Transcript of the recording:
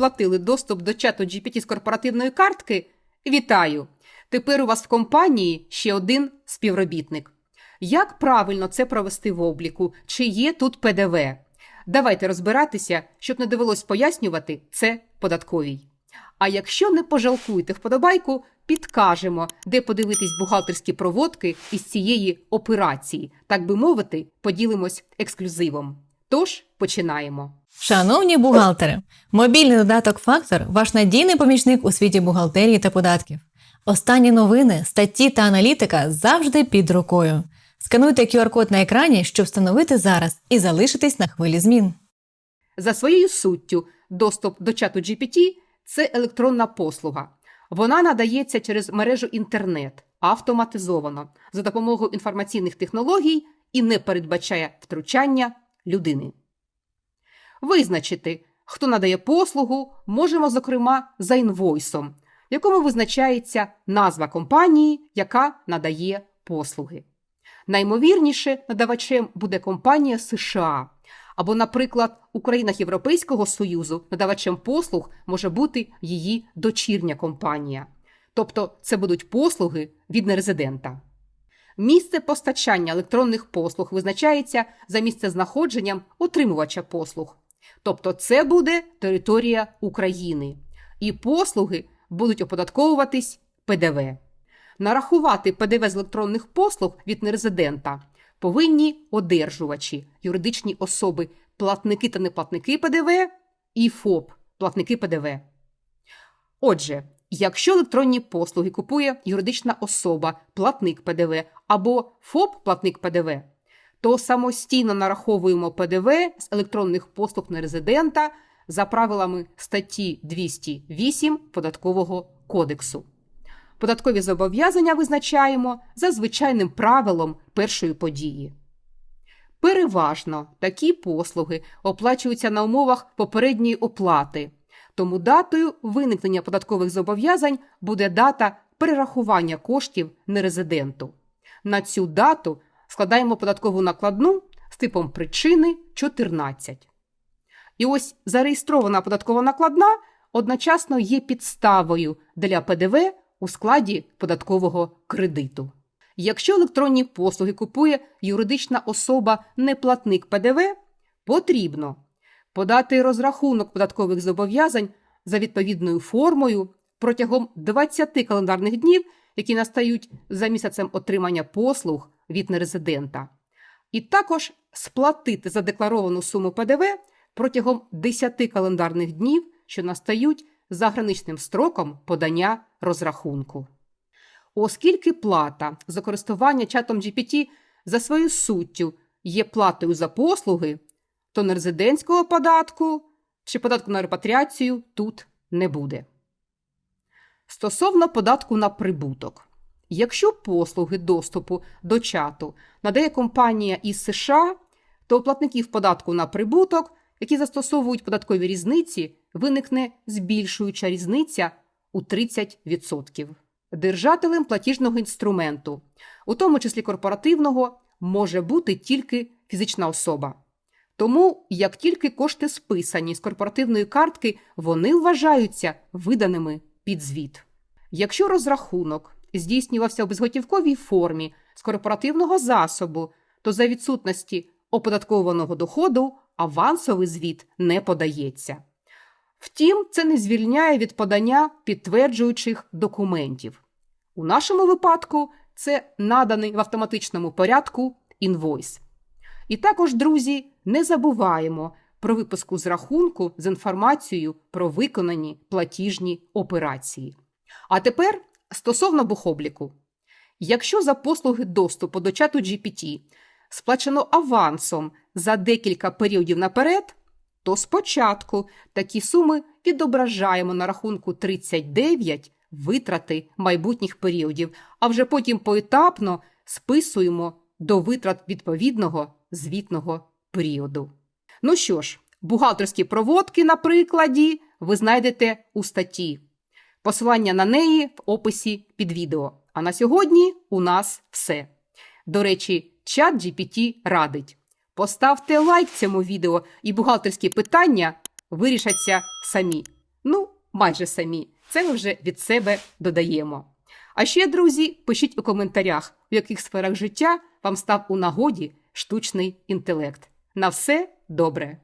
оплатили доступ до чату GPT з корпоративної картки, вітаю! Тепер у вас в компанії ще один співробітник. Як правильно це провести в обліку? Чи є тут ПДВ? Давайте розбиратися, щоб не довелось пояснювати це податковій. А якщо не пожалкуєте вподобайку, підкажемо, де подивитись бухгалтерські проводки із цієї операції. Так би мовити, поділимось ексклюзивом. Тож починаємо. Шановні бухгалтери, мобільний додаток Фактор ваш надійний помічник у світі бухгалтерії та податків. Останні новини, статті та аналітика завжди під рукою. Скануйте QR-код на екрані, щоб встановити зараз і залишитись на хвилі змін. За своєю суттю, доступ до чату GPT – це електронна послуга. Вона надається через мережу інтернет автоматизовано за допомогою інформаційних технологій і не передбачає втручання людини. Визначити, хто надає послугу, можемо, зокрема, за інвойсом, в якому визначається назва компанії, яка надає послуги. Наймовірніше надавачем буде компанія США. Або, наприклад, у країнах Європейського Союзу надавачем послуг може бути її дочірня компанія. Тобто це будуть послуги від нерезидента. Місце постачання електронних послуг визначається за місцезнаходженням отримувача послуг. Тобто це буде територія України. І послуги будуть оподатковуватись ПДВ. Нарахувати ПДВ з електронних послуг від нерезидента повинні одержувачі, юридичні особи, платники та неплатники ПДВ і ФОП, платники ПДВ. Отже, якщо електронні послуги купує юридична особа, платник ПДВ або ФОП, платник ПДВ, то самостійно нараховуємо ПДВ з електронних послуг нерезидента за правилами статті 208 Податкового кодексу. Податкові зобов'язання визначаємо за звичайним правилом першої події. Переважно такі послуги оплачуються на умовах попередньої оплати, тому датою виникнення податкових зобов'язань буде дата перерахування коштів нерезиденту. На цю дату складаємо податкову накладну з типом причини 14. І ось зареєстрована податкова накладна одночасно є підставою для ПДВ у складі податкового кредиту. Якщо електронні послуги купує юридична особа неплатник ПДВ, потрібно подати розрахунок податкових зобов'язань за відповідною формою протягом 20 календарних днів, які настають за місяцем отримання послуг від нерезидента, і також сплатити задекларовану суму ПДВ протягом 10 календарних днів, що настають за граничним строком подання розрахунку. Оскільки плата за користування чатом GPT за своєю суттю є платою за послуги, то нерезидентського податку чи податку на репатріацію тут не буде. Стосовно податку на прибуток. Якщо послуги доступу до чату надає компанія із США, то у платників податку на прибуток, які застосовують податкові різниці, виникне збільшуюча різниця у 30%. Держателем платіжного інструменту, у тому числі корпоративного, може бути тільки фізична особа. Тому, як тільки кошти списані з корпоративної картки, вони вважаються виданими під звіт. Якщо розрахунок здійснювався у безготівковій формі з корпоративного засобу, то за відсутності оподаткованого доходу авансовий звіт не подається. Втім, це не звільняє від подання підтверджуючих документів. У нашому випадку це наданий в автоматичному порядку інвойс. І також, друзі, не забуваємо про випуску з рахунку з інформацією про виконані платіжні операції. А тепер стосовно бухобліку. Якщо за послуги доступу до чату GPT сплачено авансом за декілька періодів наперед, то спочатку такі суми відображаємо на рахунку 39 витрати майбутніх періодів, а вже потім поетапно списуємо до витрат відповідного звітного періоду. Ну що ж, бухгалтерські проводки на прикладі ви знайдете у статті. Посилання на неї в описі під відео. А на сьогодні у нас все. До речі, чат GPT радить. Поставте лайк цьому відео, і бухгалтерські питання вирішаться самі. Ну, майже самі. Це ми вже від себе додаємо. А ще, друзі, пишіть у коментарях, в яких сферах життя вам став у нагоді штучний інтелект. На все добре!